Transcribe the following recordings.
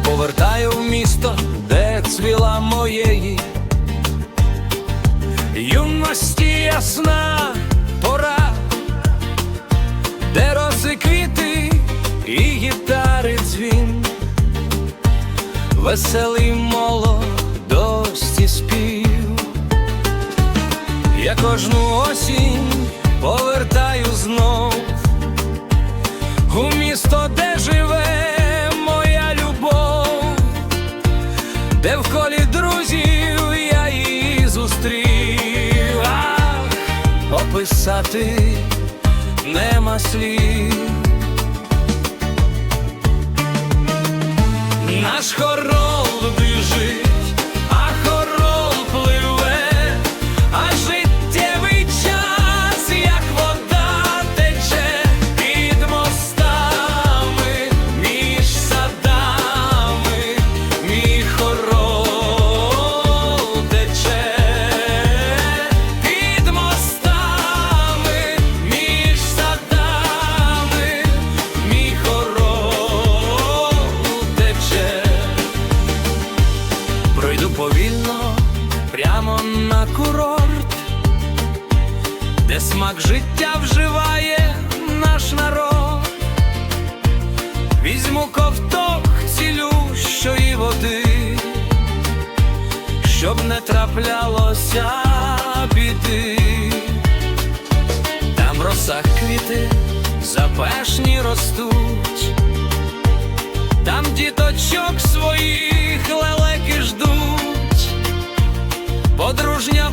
повертаю в місто, де цвіла моєї юності ясна пора, де роси квіти і гітари дзвін, веселий молодості спів. Я кожну осінь повертаю знов у місто, де живе де в колі друзів я її зустрів, Ах, описати нема слів. Наш хорол де смак життя вживає наш народ. Візьму ковток цілющої води, щоб не траплялося біди. Там росах квіти запашні ростуть. Там діточок своїх лелеки ждуть, подружня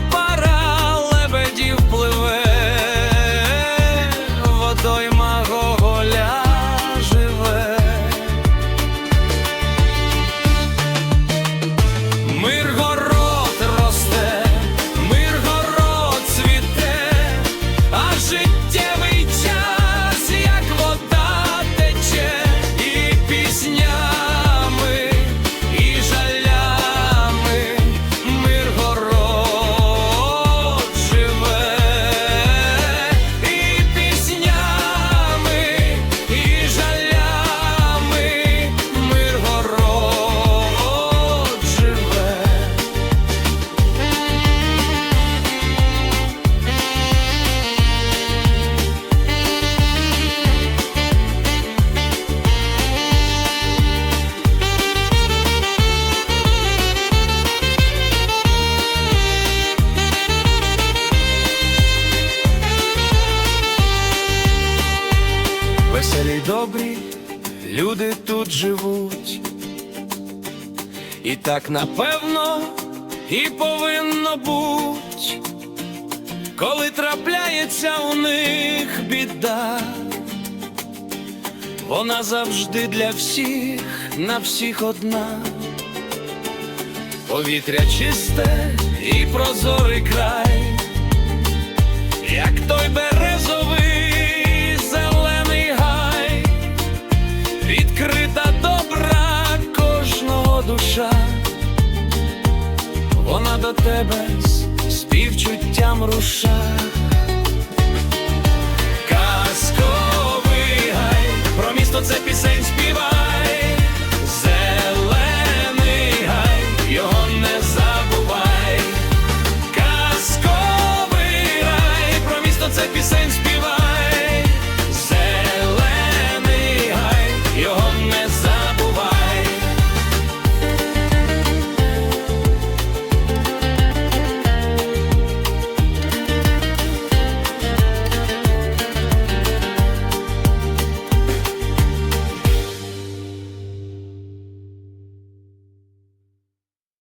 добрі люди тут живуть, і так напевно і повинно буть, коли трапляється у них біда, вона завжди для всіх, на всіх одна, повітря чисте і прозорий край. Як той березовий до тебе співчуттям руша. Казковий гай, про місто це пісень співає.